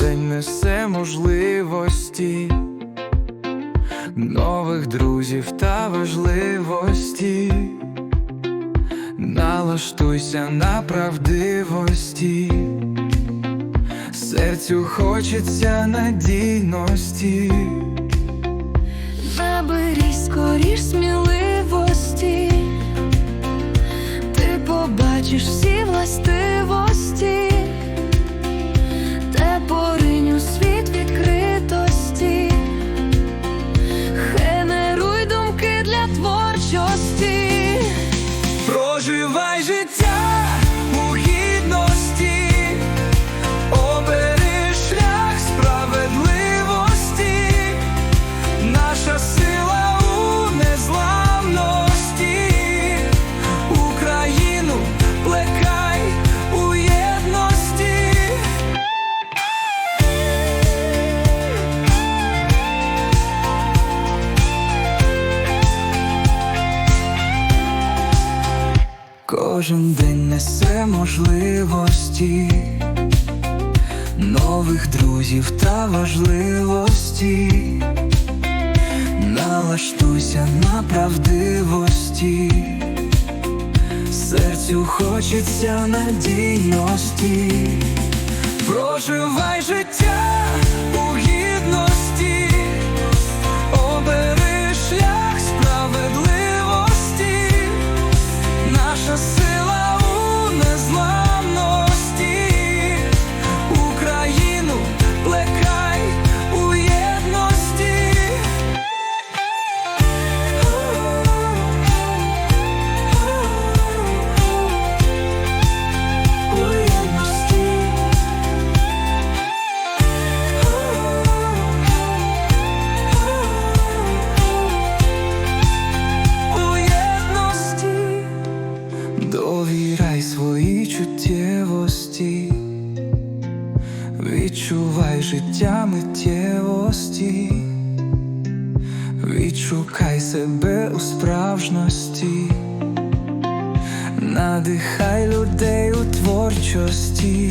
день несе можливості, нових друзів та важливості, налаштуйся на правдивості, серцю хочеться надійності, заберіть скоріш. Творчості. Проживай Кожен день несе можливості, нових друзів та важливості. Налаштуйся на правдивості, серцю хочеться надійності. Проживай життя Довіряй свої чуттєвості, відчувай життя миттєвості, відшукай себе у справжності, надихай людей у творчості.